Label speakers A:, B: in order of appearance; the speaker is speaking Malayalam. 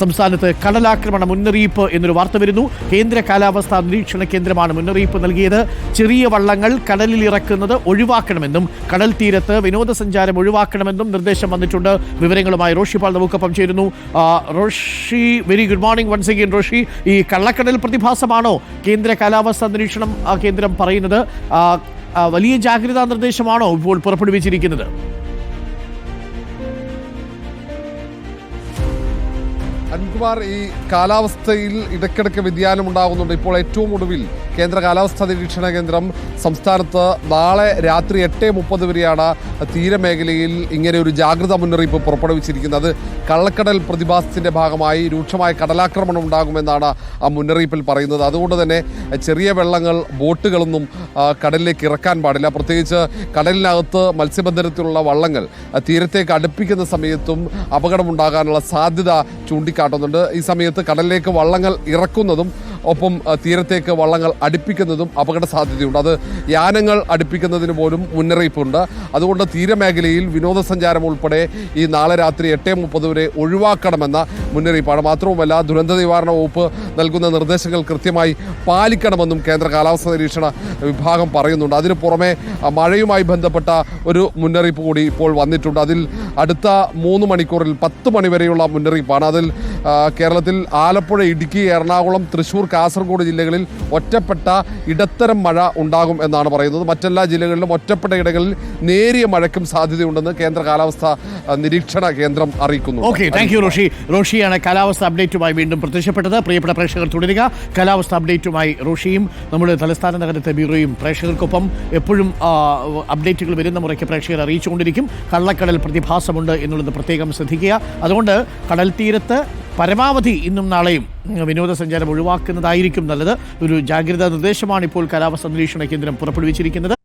A: സംസ്ഥാനത്ത് കടലാക്രമണ മുന്നറിയിപ്പ് എന്നൊരു വാർത്ത വരുന്നു. കേന്ദ്ര കാലാവസ്ഥാ നിരീക്ഷണ കേന്ദ്രമാണ് മുന്നറിയിപ്പ് നൽകിയത്. ചെറിയ വള്ളങ്ങൾ കടലിൽ ഇറക്കുന്നത് ഒഴിവാക്കണമെന്നും കടൽ തീരത്ത് വിനോദസഞ്ചാരം ഒഴിവാക്കണമെന്നും നിർദ്ദേശം വന്നിട്ടുണ്ട്. വിവരങ്ങളുമായി റോഷി പാൽ നമുക്കൊപ്പം ചേരുന്നു. Roshi very good morning once again Roshi. ഈ കള്ളക്കടൽ പ്രതിഭാസമാണോ കേന്ദ്ര കാലാവസ്ഥാ നിരീക്ഷണം കേന്ദ്രം പറയുന്നത്? വലിയ ജാഗ്രതാ നിർദ്ദേശമാണോ ഇപ്പോൾ പുറപ്പെടുവിച്ചിരിക്കുന്നത്?
B: അൻകുമാർ ഈ കാലാവസ്ഥയിൽ ഇടയ്ക്കിടയ്ക്ക് വ്യതിയാനം ഉണ്ടാകുന്നുണ്ട്. ഇപ്പോൾ ഏറ്റവും ഒടുവിൽ കേന്ദ്ര കാലാവസ്ഥാ നിരീക്ഷണ കേന്ദ്രം സംസ്ഥാനത്ത് നാളെ രാത്രി എട്ട് മുപ്പത് വരെയാണ് തീരമേഖലയിൽ ഇങ്ങനെ ഒരു ജാഗ്രതാ മുന്നറിയിപ്പ് പുറപ്പെടുവിച്ചിരിക്കുന്നത്. കള്ളക്കടൽ പ്രതിഭാസത്തിന്റെ ഭാഗമായി രൂക്ഷമായ കടലാക്രമണം ഉണ്ടാകുമെന്നാണ് ആ മുന്നറിയിപ്പിൽ പറയുന്നത്. അതുകൊണ്ട് തന്നെ ചെറിയ വെള്ളങ്ങൾ ബോട്ടുകളൊന്നും കടലിലേക്ക് ഇറക്കാൻ പാടില്ല. പ്രത്യേകിച്ച് കടലിനകത്ത് മത്സ്യബന്ധനത്തിലുള്ള വള്ളങ്ങൾ തീരത്തേക്ക് അടുപ്പിക്കുന്ന സമയത്തും അപകടമുണ്ടാകാനുള്ള സാധ്യത ചൂണ്ടിക്കാട്ടുന്നുണ്ട് ഈ സമയത്ത് കടലിലേക്ക് വള്ളങ്ങൾ ഇറക്കുന്നതും ഒപ്പം തീരത്തേക്ക് വള്ളങ്ങൾ അടുപ്പിക്കുന്നതും അപകട സാധ്യതയുണ്ട് അത് യാനങ്ങൾ അടുപ്പിക്കുന്നതിന് പോലും മുന്നറിയിപ്പുണ്ട്. അതുകൊണ്ട് തീരമേഖലയിൽ വിനോദസഞ്ചാരം ഉൾപ്പെടെ ഈ നാളെ രാത്രി എട്ട് മുപ്പത് വരെ ഒഴിവാക്കണമെന്ന മുന്നറിയിപ്പാണ്. മാത്രവുമല്ല ദുരന്ത നിവാരണ വകുപ്പ് നൽകുന്ന നിർദ്ദേശങ്ങൾ കൃത്യമായി പാലിക്കണമെന്നും കേന്ദ്ര കാലാവസ്ഥാ നിരീക്ഷണ വിഭാഗം പറയുന്നുണ്ട്. അതിന് പുറമെ മഴയുമായി ബന്ധപ്പെട്ട ഒരു മുന്നറിയിപ്പ് കൂടി ഇപ്പോൾ വന്നിട്ടുണ്ട്. അതിൽ അടുത്ത മൂന്ന് മണിക്കൂറിൽ പത്ത് മണിവരെയുള്ള മുന്നറിയിപ്പാണ്. അതിൽ കേരളത്തിൽ ആലപ്പുഴ ഇടുക്കി എറണാകുളം തൃശൂർ കാസർഗോഡ് ജില്ലകളിൽ ഒറ്റപ്പെട്ട ഇടത്തരം മഴ ഉണ്ടാകും എന്നാണ് പറയുന്നത്. മറ്റെല്ലാ ജില്ലകളിലും ഒറ്റപ്പെട്ട ഇടങ്ങളിൽ നേരിയ മഴയ്ക്കും സാധ്യതയുണ്ടെന്ന് കേന്ദ്ര കാലാവസ്ഥാ നിരീക്ഷണ കേന്ദ്രം അറിയിക്കുന്നു.
A: Okay thank you Roshi. റോഷിയാണ് കാലാവസ്ഥ അപ്ഡേറ്റുമായി വീണ്ടും പ്രത്യക്ഷപ്പെട്ടത്. പ്രിയപ്പെട്ട പ്രേക്ഷകർ തുടരുക. കാലാവസ്ഥ അപ്ഡേറ്റുമായി റോഷിയും നമ്മുടെ തലസ്ഥാന നഗരത്തെ ബ്യൂറോയും പ്രേക്ഷകർക്കൊപ്പം എപ്പോഴും അപ്ഡേറ്റുകൾ വരുന്ന മുറയ്ക്ക് പ്രേക്ഷകർ അറിയിച്ചുകൊണ്ടിരിക്കും. കള്ളക്കടൽ പ്രതിഭാസമുണ്ട് എന്നുള്ളത് പ്രത്യേകം ശ്രദ്ധിക്കുക. അതുകൊണ്ട് കടൽ തീരത്ത് പരമാവധി ഇന്നും നാളെയും വിനോദസഞ്ചാരം ഒഴിവാക്കുന്നതായിരിക്കും നല്ലത്. ഒരു ജാഗ്രതാ നിർദ്ദേശമാണ് ഇപ്പോൾ കാലാവസ്ഥാ നിരീക്ഷണ കേന്ദ്രം പുറപ്പെടുവിച്ചിരിക്കുന്നത്.